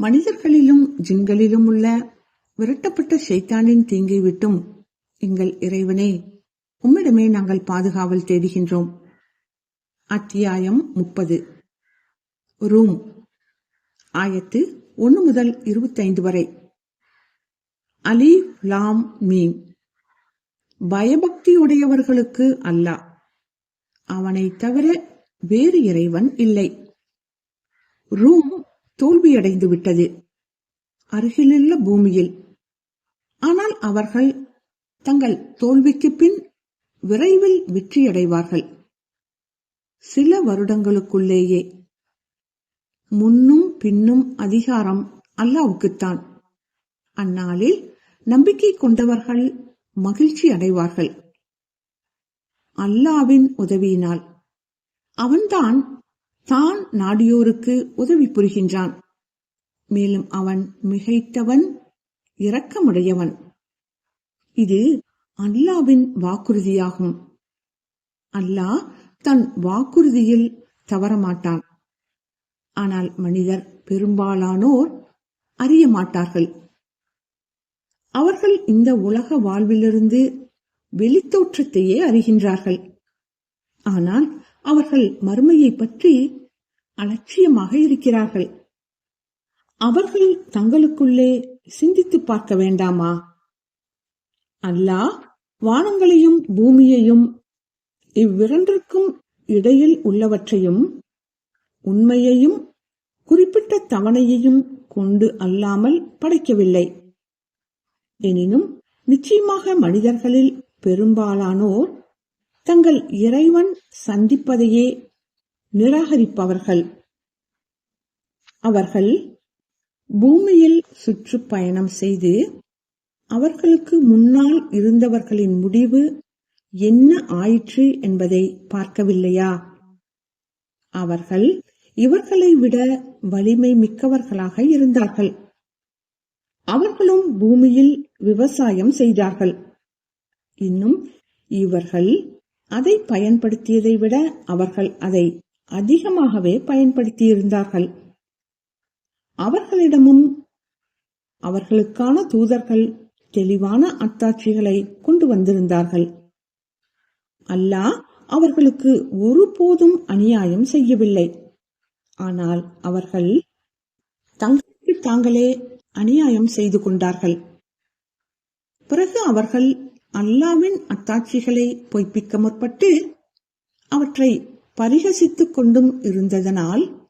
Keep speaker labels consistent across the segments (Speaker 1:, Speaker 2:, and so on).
Speaker 1: மனிதர்களிலும் ஜின்களிலும் உள்ள விரட்டப்பட்ட ஷைத்தானின் தீங்கை விட்டும் எங்கள் இறைவனே உம்மிடமே நாங்கள் பாதுகாவல் தேடுகின்றோம். அத்தியாயம் முப்பது. ரூம். ஆயத்து ஒன்று முதல் இருபத்தைந்து வரை. அலி லாம் மீம். பயபக்தியுடையவர்களுக்கு அல்ல. அவனை தவிர வேறு இறைவன் இல்லை. ரூம் தோல்வியடைந்து விட்டது. அருகிலுள்ள பூமியில். ஆனால் அவர்கள் தங்கள் தோல்விக்கு பின் விரைவில் வெற்றியடைவார்கள். சில வருடங்களுக்குள்ளேயே. முன்னும் பின்னும் அதிகாரம் அல்லாவுக்குத்தான். அந்நாளில் நம்பிக்கை கொண்டவர்கள் மகிழ்ச்சி அடைவார்கள். அல்லாவின் உதவியினால். அவன்தான் தான் நாடியோருக்கு உதவி புரிகின்றான். மேலும் அவன் மிகைத்தவன் இரக்கமுடையவன். இது அல்லாவின் வாக்குறுதியாகும். அல்லாஹ் தன் வாக்குறுதியில் தவறமாட்டான். ஆனால் மனிதர் பெரும்பாலானோர் அறிய மாட்டார்கள் அவர்கள் இந்த உலக வாழ்விலிருந்து வெளித்தோற்றத்தையே அறிகின்றார்கள். ஆனால் அவர்கள் மறுமையை பற்றி அலட்சியமாக இருக்கிறார்கள். அவர்கள் தங்களுக்குள்ளே சிந்தித்து பார்க்க வேண்டாமா? அல்லாஹ் வானங்களையும் பூமியையும் இவ்விரண்டிற்கும் இடையில் உள்ளவற்றையும் உண்மையையும் குறிப்பிட்ட தவணையையும் கொண்டு அல்லாமல் படைக்கவில்லை. எனினும் நிச்சயமாக மனிதர்களில் பெரும்பாலானோர் தங்கள் இறைவன் சந்திப்பதையே நிராகரிப்பவர்கள். அவர்கள் பூமியில் சுற்றுப்பயணம் செய்து அவர்களுக்கு முன்னால் இருந்தவர்களின் முடிவு என்ன ஆயிற்று என்பதை பார்க்கவில்லையா? அவர்கள் இவர்களை விட வலிமை மிக்கவர்களாக இருந்தார்கள். அவர்களும் பூமியில் விவசாயம் செய்தார்கள். இன்னும் இவர்கள் அதை பயன்படுத்தியதை விட அவர்கள் அதை அதிகமாகவே பயன்படுத்தியிருந்தார்கள். அவர்களிடமும் அவர்களுக்கான தூதர்கள் தெளிவான அத்தாட்சிகளை கொண்டு வந்திருந்தார்கள். அல்லாஹ் அவர்களுக்கு ஒருபோதும் அநியாயம் செய்யவில்லை. ஆனால் அவர்கள் தங்களுக்கு தாங்களே அநியாயம் செய்து கொண்டார்கள். பிறகு அவர்கள் அல்லாவின் அத்தாட்சிகளை பொய்ப்பிக்க முற்பட்டு அவற்றை பரிகசித்துக் கொண்டும் இருந்ததனால்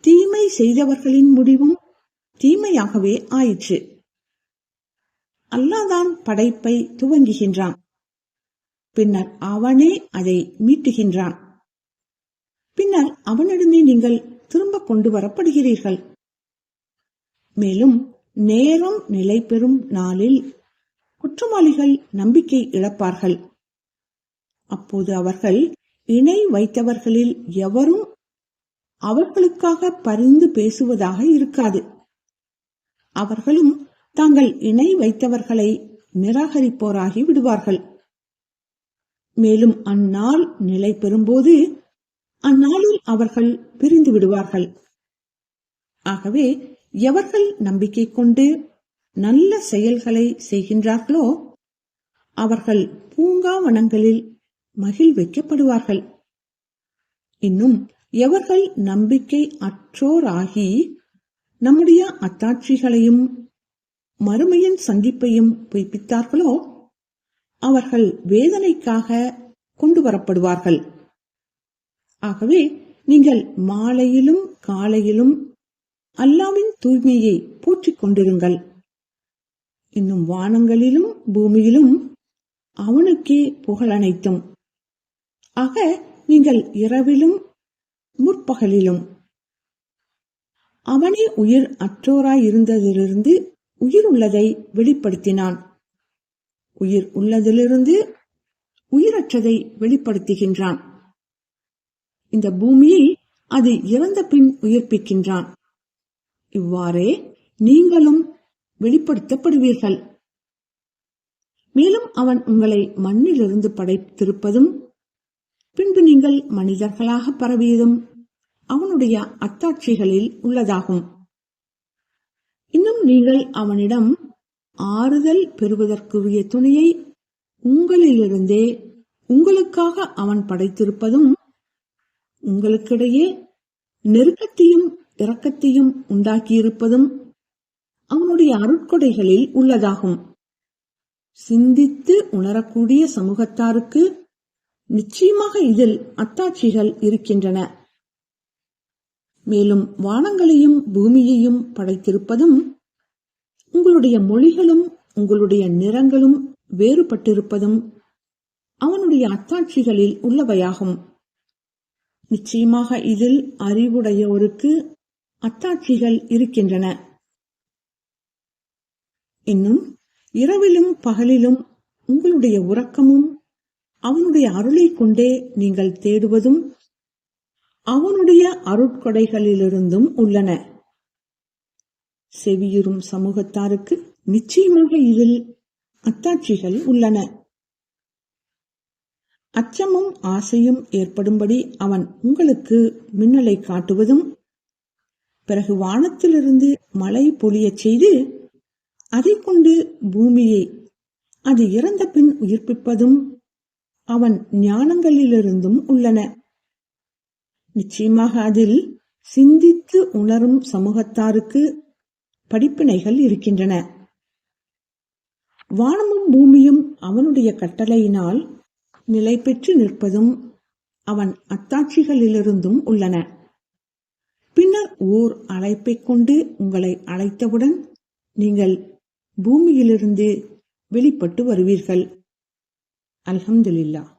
Speaker 1: தீமை செய்தவர்களின் முடிவும் தீமையாகவே ஆயிற்று. அல்லாதான் படைப்பை துவங்குகின்றான். பின்னர் அவனே அதை மீட்டுகின்றான். பின்னர் அவனிடமே நீங்கள் திரும்ப கொண்டு வரப்படுகிறீர்கள். மேலும் நேரம் நிலை பெறும் நாளில் குற்றவாளிகள் நம்பிக்கை இழப்பார்கள். அப்போது அவர்கள் இணை வைத்தவர்களில் எவரும் அவர்களுக்காக பரிந்து பேசுவதாக இருக்காது. அவர்களும் தாங்கள் இணை வைத்தவர்களை நிராகரிப்போராகி விடுவார்கள். மேலும் அந்நாள் நிலை பெறும்போது அந்நாளில் அவர்கள் பிரிந்து விடுவார்கள். ஆகவே எவர்கள் நம்பிக்கை கொண்டு நல்ல செயல்களை செய்கின்றார்களோ அவர்கள் பூங்காவனங்களில் மகிழ்விக்கப்படுவார்கள். இன்னும் எவர்கள் நம்பிக்கை அற்றோராகி நம்முடைய அத்தாட்சிகளையும் மறுமையின் சந்திப்பையும் பொய்ப்பித்தார்களோ அவர்கள் வேதனைக்காக கொண்டு வரப்படுவார்கள். ஆகவே நீங்கள் மாலையிலும் காலையிலும் அல்லாவின் தூய்மையை போற்றிக் கொண்டிருங்கள். இன்னும் வானங்களிலும் பூமியிலும் அவனுக்கே புகழனைத்தும் ஆக நீங்கள் இரவிலும் முற்பகலிலும் அவனே உயிர் அற்றோராயிருந்ததிலிருந்து உயிர் உள்ளதை வெளிப்படுத்தினான். உயிர் உள்ளதிலிருந்து உயிரற்றதை வெளிப்படுத்துகின்றான். இந்த பூமியை அது இறந்த பின் உயிர்ப்பிக்கின்றான். இவ்வாறே நீங்களும் வெளிப்படுத்தப்படுவீர்கள். மேலும் அவன் உங்களை மண்ணிலிருந்து படைத்திருப்பதும் பின்பு நீங்கள் மனிதர்களாக பரவியதும் அவனுடைய அத்தாட்சிகளில் உள்ளதாகும். இன்னும் நீங்கள் அவனிடம் ஆறுதல் பெறுவதற்குரிய துணையை உங்களிலிருந்தே உங்களுக்காக அவன் படைத்திருப்பதும் உங்களுக்கிடையே நெருக்கத்தையும் இரக்கத்தையும் உண்டாக்கியிருப்பதும் அவனுடைய அருட்கொடைகளில் உள்ளதாகும். சிந்தித்து உணரக்கூடிய சமூகத்தாருக்கு நிச்சயமாக இதில் அத்தாட்சிகள் இருக்கின்றன. மேலும் வானங்களையும் பூமியையும் படைத்திருப்பதும் உங்களுடைய மொழிகளும் உங்களுடைய நிறங்களும் வேறுபட்டிருப்பதும் அவனுடைய அத்தாட்சிகளில் உள்ளவையாகும். நிச்சயமாக இதில் அறிவுடையோருக்கு அத்தாட்சிகள் இருக்கின்றன. இன்னும் இரவிலும் பகலிலும் உங்களுடைய உறக்கமும் அவனுடைய அருளை கொண்டே நீங்கள் தேடுவதும் அவனுடைய அருட்கொடைகளிலிருந்தும் உள்ளன. செவியுறும் சமூகத்தாருக்கு நிச்சயமாக இதில் அத்தாட்சிகள் உள்ளன. அச்சமும் ஆசையும் ஏற்படும்படி அவன் உங்களுக்கு மின்னலை காட்டுவதும் பிறகு வானத்திலிருந்து மழை பொழியச் செய்து அதை கொண்டு பூமியை அது இறந்த பின் உயிர்ப்பிப்பதும் அவன் ஞானங்களிலிருந்தும் உள்ளன. நிச்சயமாக அதில் சிந்தித்து உணரும் சமூகத்தாருக்கு படிப்பினைகள் இருக்கின்றன. வானமும் பூமியும் அவனுடைய கட்டளையினால் நிலை பெற்று நிற்பதும் அவன் அத்தாட்சிகளிலிருந்தும் உள்ளன. பின்னர் ஓர் அழைப்பைக் கொண்டு உங்களை அழைத்தவுடன் நீங்கள் பூமியிலிருந்து வெளிப்பட்டு வருவீர்கள். அல்ஹம்துலில்லா